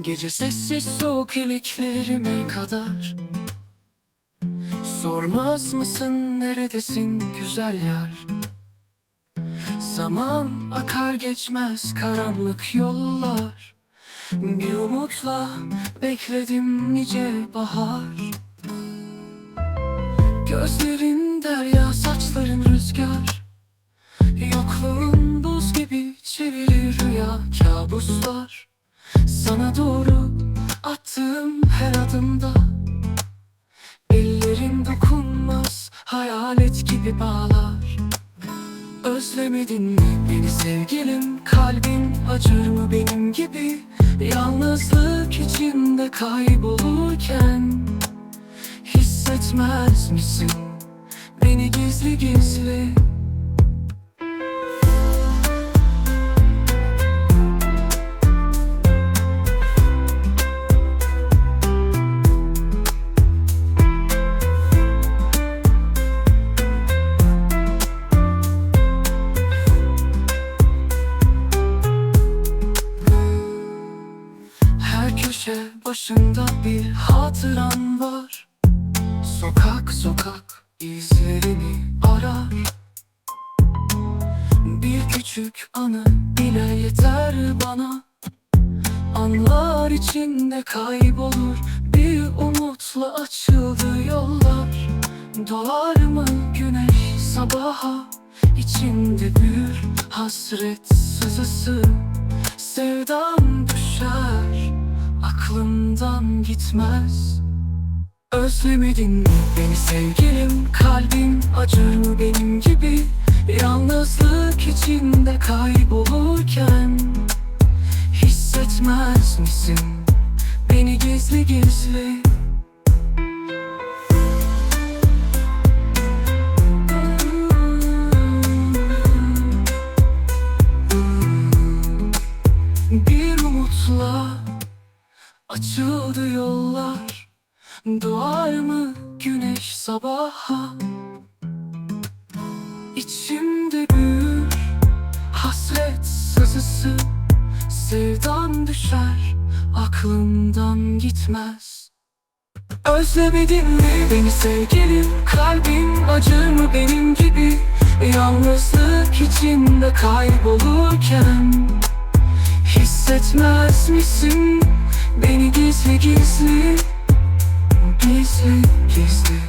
Gece sessiz soğuk iliklerime kadar. Sormaz mısın neredesin güzel yar? Zaman akar geçmez karanlık yollar. Bir umutla bekledim nice bahar. Gözlerin derya saçların rüzgar. Yokluğun buz gibi çevirir rüya kabuslar Sana doğru attığım her adımda Ellerin dokunmaz hayalet gibi bağlar. Özlemedin mi beni sevgilim? Kalbin acır mı benim gibi? Yalnızlık içinde kaybolurken Hissetmez misin? Beni gizli gizli başında bir hatıran var. Sokak sokak izlerini arar. Bir küçük anı bile yeter bana. Anlar içinde kaybolur Bir umutla açıldı yollar. Doğar mı güneş sabaha? İçinde büyür hasret sızısı. Sevdam düşer aklımdan gitmez. Özlemedin mi beni sevgilim Kalbin acır mı benim gibi? Yalnızlık içinde kaybolurken Hissetmez misin beni gizli gizli? Bir umutla açıldı yollar. Doğar mı güneş sabaha? İçimde büyür. Hasret sızısı. Sevdan düşer. Aklımdan gitmez. Özlemedin mi beni sevgilim? Kalbim acır mı benim gibi? Yalnızlık içinde kaybolurken Hissetmez misin beni gizli gizli Gizli gizli